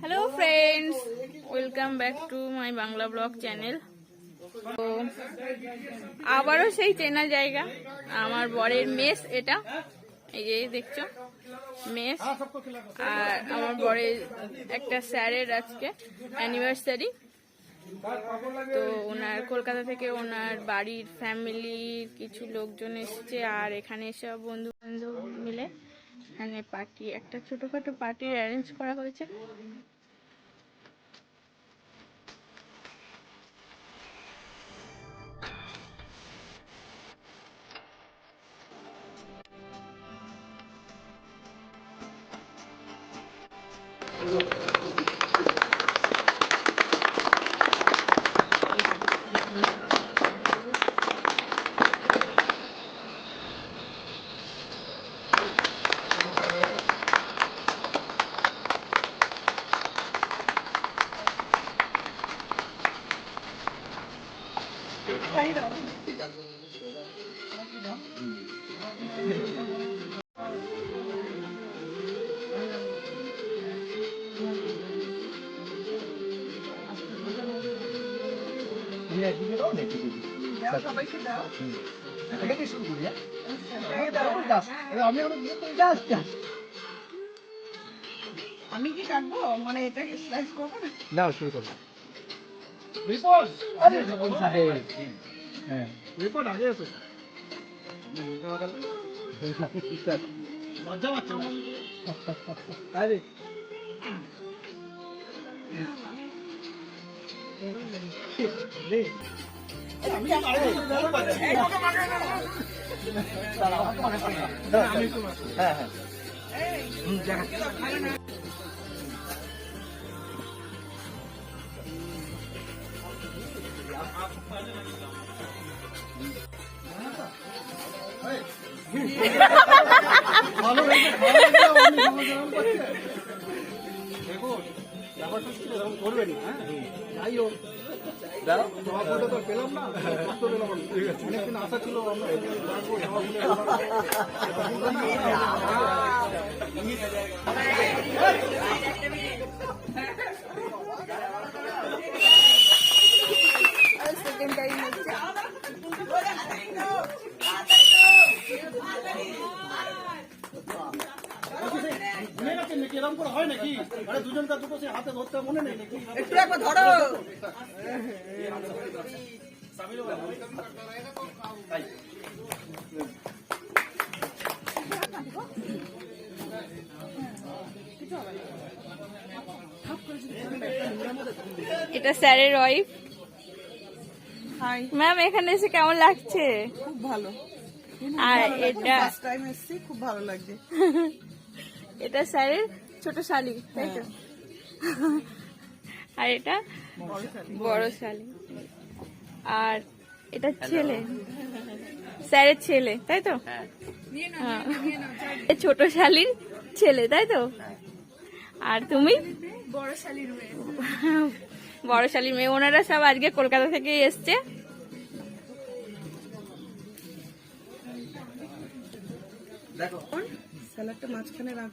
Hello friends welcome back to my Bangla blog channel তো, আবারও সেই চেনা জায়গা, আমার বরের মেস এটা। এই যে, দেখছ? মেস। আর আমার বরের একটা স্যারের আজকে অ্যানিভার্সারি তো ওনার কলকাতা থেকে ওনার বাড়ির ফ্যামিলির কিছু লোকজন এসছে, আর এখানে সব বন্ধু বান্ধব মিলে। এখানে পার্টি একটা ছোটখাটো পার্টির অ্যারেঞ্জ করা হয়েছে। আমি কি কাটবো? মানে এটা স্লাইস করব না? নাও শুরু করো। রিপোর্ট আরে রিপোর্ট সাহেব। হ্যাঁ। রিপোর্ট আগে আছে মজা পাচ্ছে আরে হ্যাঁ হ্যাঁ। ভালো এরকম করবেন না হ্যাঁ যাই হোক দাঁড়াও তো পেলাম না। কষ্ট পেলাম অনেকদিন আশা ছিল আমরা রাখব, জবাব বলে সেকেন্ড টাইম হচ্ছে মনে রাখেন নাকি এরকম করে হয় নাকি? আরে দুজনকার দুটো সে হাতে ধরতে মনে নেই নাকি? একটু একবার ধরো। এটা স্যারের ওয়াইফ ম্যাম এখানে এসে কেমন লাগছে? খুব ভালো। আর এটা ফার্স্ট টাইম এসেছি খুব ভালো লাগছে। এটা স্যারের ছোট শালি তাই তো? আর এটা? বড় শাড়ি। বড় শালি। আর এটা ছেলে। স্যারের ছেলে তাই তো? হ্যাঁ। এ ছোট শালির ছেলে তাই তো? আর তুমি? বড় শালির মেয়ে। বড় শালির মেয়ে। ওনারা সব আজকে কলকাতা থেকে এসছে। দেখো। স্যালাডটা মাঝখানে রাখ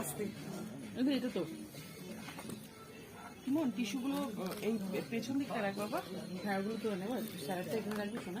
আসতে। এটা তো। মন টিস্যুগুলো এই পেছন দিকটা রাখ বাবা। হ্যাঁ ওগুলো তুলে নেব স্যালাডটা এখানে রাখবি শোনা।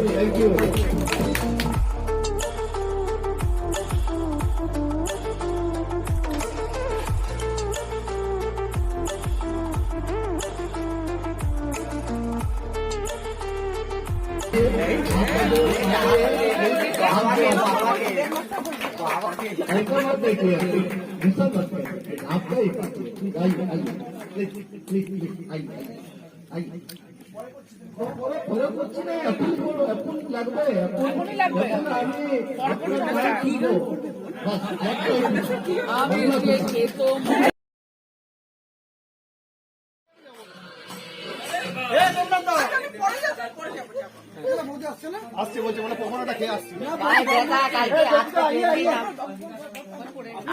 করছি না এখন বলো এখন লাগবে এখনই লাগবে আমি আসছে বলছে বলে পকোড়াটা খেয়ে আসছি। পায়ে ব্যথা কালকে আজকে ট্রেন দিয়ে নাম-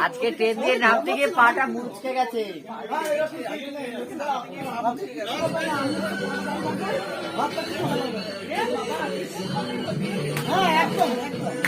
আজকে ট্রেন দিয়ে নামতে গিয়ে পাটা মুচকে গেছে। হ্যাঁ একদম বলুন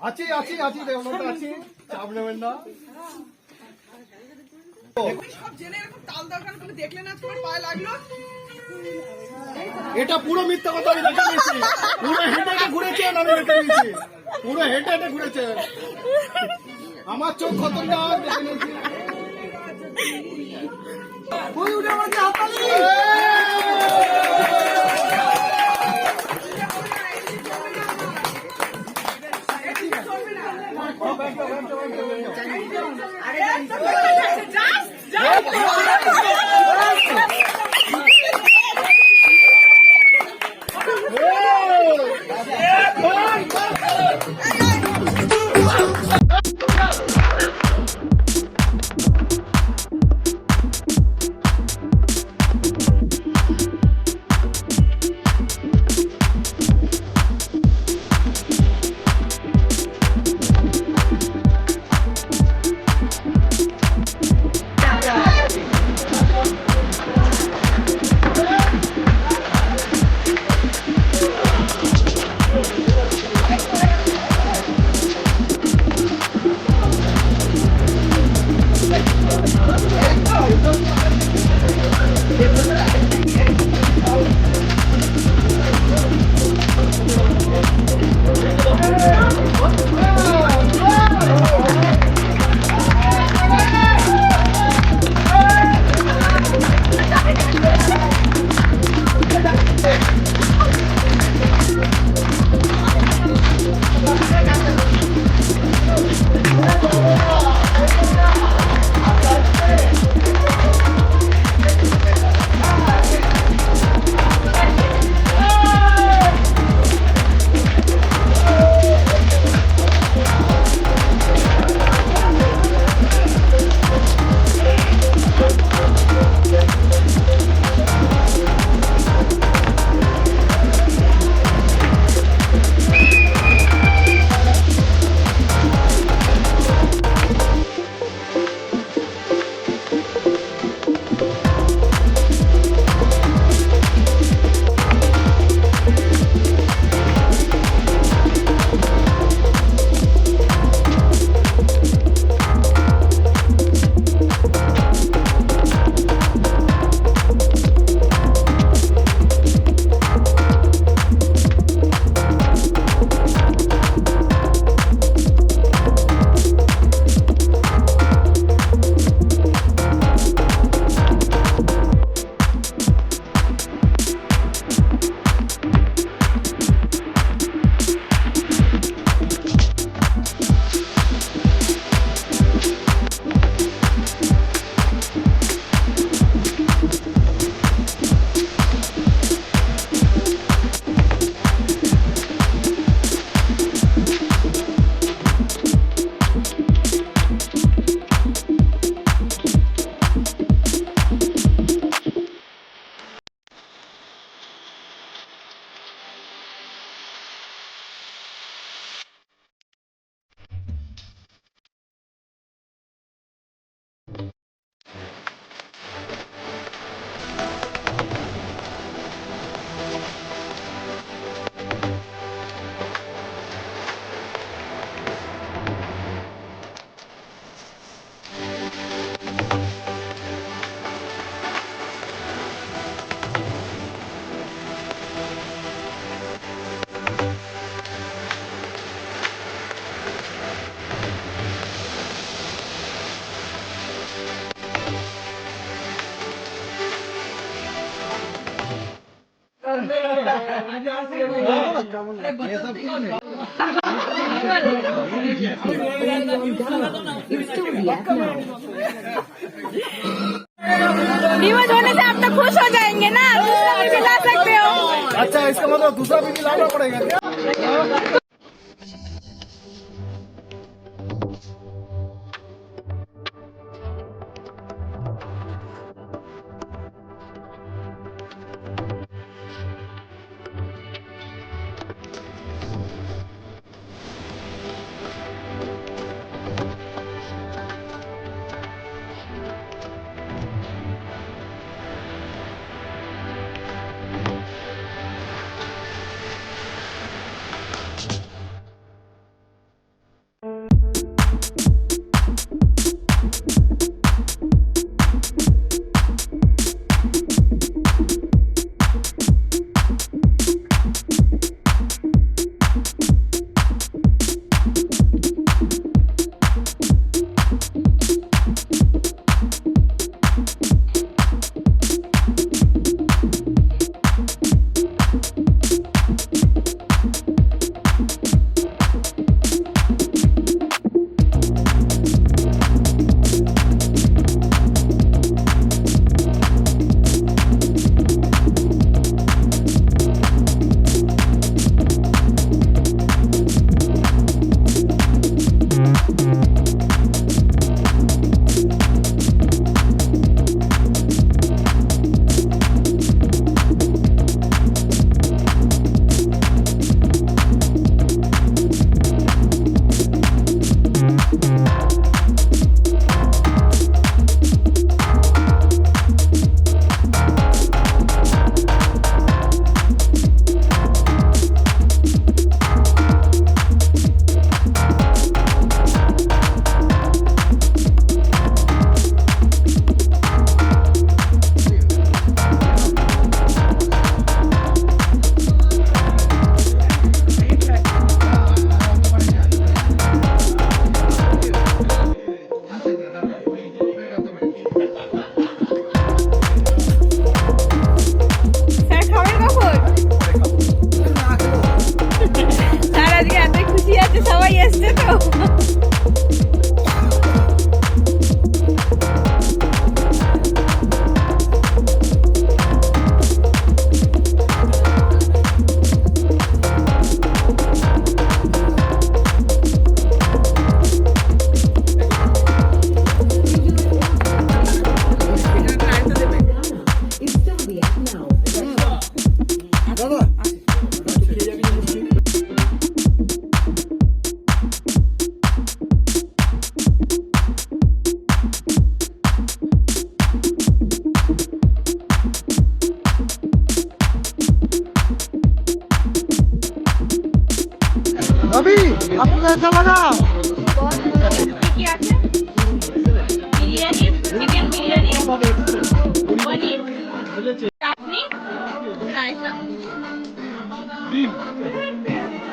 আছে। আছি আছি দেবনাথ আছি। চাপ নেবেন না। এটা পুরো মিথ্যা কথা আমি দেখে নিয়েছি। পুরো হেঁটে হেঁটে ঘুরেছেন আমি দেখে নিয়েছি। পুরো হেঁটে হেঁটে ঘুরেছেন আমার চোখ খতরনাক দেখে নিয়েছি। Let's go! रिवर्स होने से आप तो खुश हो जाएंगे ना दूसरा सकते हो अच्छा इसका मतलब दूसरा भी लाना पड़ेगा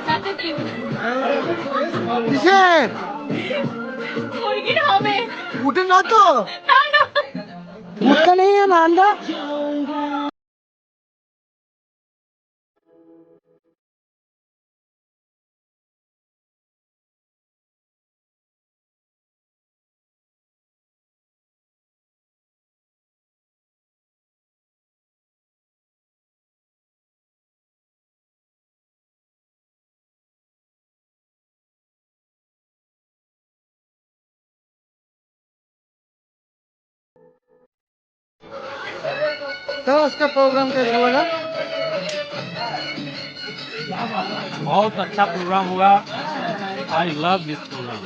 সাথে ডিম। কিসের? মুরগির হবে। উঠে না তো। না না। উঠতে নেই না আন্ডা बताओ उसका प्रोग्राम कैसा होगा। बहुत अच्छा प्रोग्राम हुआ I love this program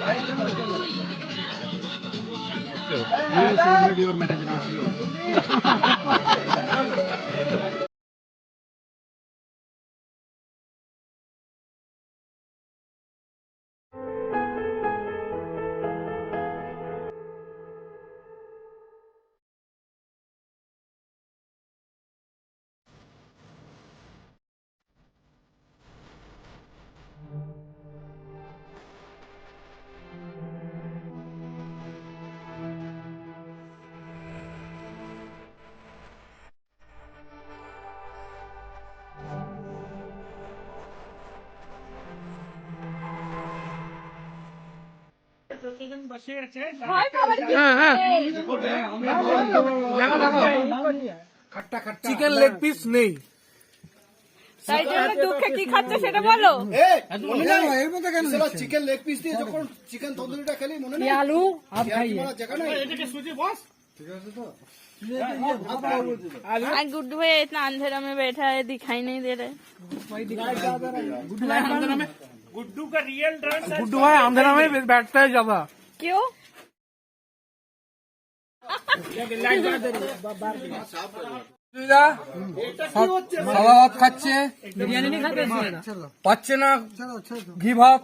chicken leg piece নেই তাই জন্য দুঃখে কি খাচ্ছে সেটা বলো চিকেন লেগ পিস দিয়ে যখন চিকেন তন্দুরিটা খেলি মনে নেই আলু আর খাইয়ে যেখানে आज गुड्डू भाई इतना अंधेरा में बैठा है दिखाई नहीं दे रहा है गुड्डू का रियल ड्रेस गुड्डू भाई अंधेरा में बैठता है ज्यादा क्यों সাদা ভাত খাচ্ছে পাচ্ছে না ঘি ভাত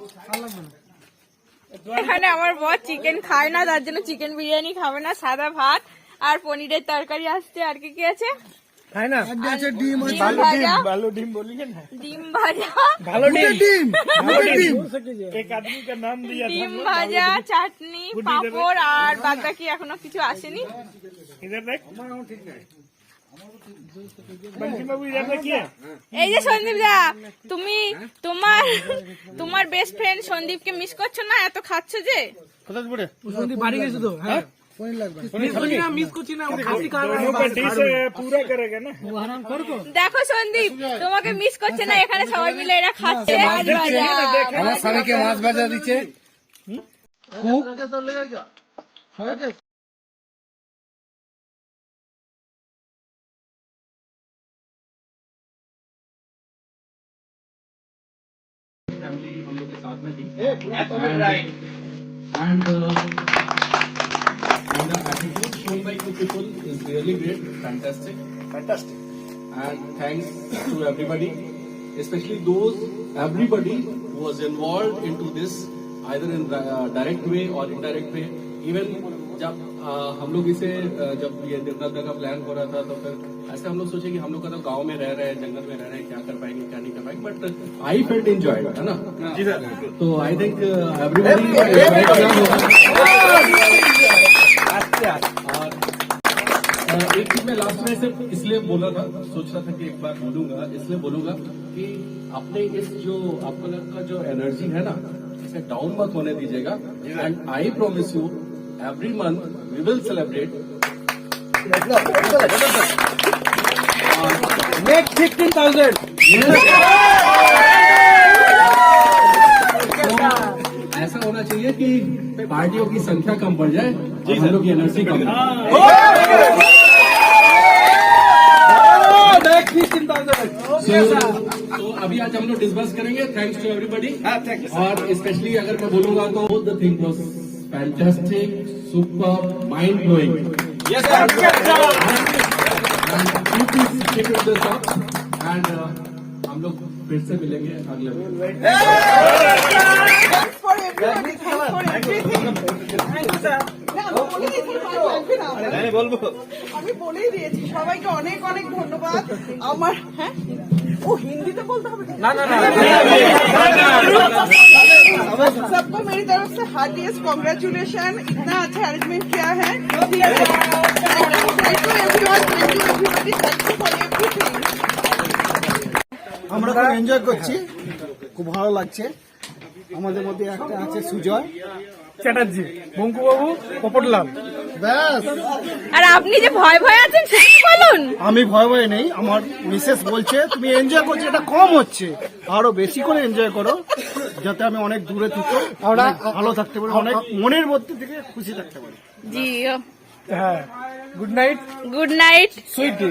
এখানে আমার বর চিকেন খায় না তার জন্য চিকেন বিরিয়ানি খাবে না সাদা ভাত আর পনিরের তরকারি আসছে আর কি কি আছে খায় না ডিম ভাজা भालो डिम बोलिए ना ডিম ভাজা भालो डिम भालो डिम एक आदमी का नाम दिया ডিম ভাজা চাটনি পাঁপড় আর বাদ বাকি এখনো কিছু আসেনি इधर देख बंटी बाबू इधर देखिए এই যে সন্দীপ দা তুমি তোমার তোমার বেস্ট ফ্রেন্ড সন্দীপকে মিস করছো না এত খাচ্ছ যে বাড়ি গেছে তো হ্যাঁ মিস করছি না মিস করছি না ও খাসি খাওয়া दोनों का डिश पूरा करेगा ना দেখো সন্দীপ তোমাকে মিস করছে না এখানে সবাই মিলে এরা খাচ্ছে মাছ ভাজা। আমার স্বামীকে মাছ ভাজা দিচ্ছে and uh, and the attitude shown by two people is really great, fantastic, Fantastic. and thanks to everybody, especially those everybody who was involved into this either in uh, direct way or indirect way. Even जब uh, हम लोग इसे uh, जब ये देवनाथ का plan हो रहा था तो फिर ऐसे हम लोग सोचे कि हम लोग का तो गाँव में रह रहे हैं जंगल में रह रहे हैं क्या कर पाएँगे क्या नहीं कर पाएँगे बट आई फेल्ट एंजॉय है ना जी सर तो आई थिंक एवरीबडी मैं लास्ट में सिर्फ़ इसलिए बोला था सोच रहा था कि एक बार बोलूँगा इसलिए बोलूँगा कि अपने इस जो आपको लोग का जो एनर्जी है ना इसे डाउन मत होने दीजिएगा। And I promise you every month we will celebrate next fifteen thousand ऐसा होना चाहिए कि पार्टियों की संख्या कम पड़ जाए और हम लोग की एनर्जी कम हो नेक्स्ट फिफ्टीन थाउज़ेंड So, तो अभी आज हम लोग डिस्कस करेंगे. थैंक्स टू एवरीबडी और स्पेशली अगर मैं बोलूँगा तो the thing was fantastic super mind blowing and हम लोग फिर से मिलेंगे अगले वीक আমি বলেই দিয়েছি সবাইকে অনেক অনেক ধন্যবাদ আমার হ্যাঁ ও হিন্দিতে বলতে হবে না না सबको मेरी तरफ से हार्टिएस्ट कॉन्ग्रेचुलेशन इतना अच्छा अरेंजमेंट किया है thank you everyone thank you everybody thank you for everything আমরা খুব এনজয় করছি খুব ভালো লাগছে আমাদের মধ্যে একটা আছে সুজয় চ্যাটার্জি বঙ্কুবাবু পপটলাল। ব্যাস। আর আপনি যে ভয় ভয় আছেন সেটা বলুন। আমি ভয় ভয় নেই আমার মিসেস বলছে তুমি এনজয় করছ এটা কম হচ্ছে। আরও বেশি করে এনজয় করো যাতে আমি অনেক দূরে থেকে অনেক ভালো থাকতে পারি অনেক মনের মধ্যে থেকে খুশি থাকতে পারি। জি। হ্যাঁ good night good night sweetie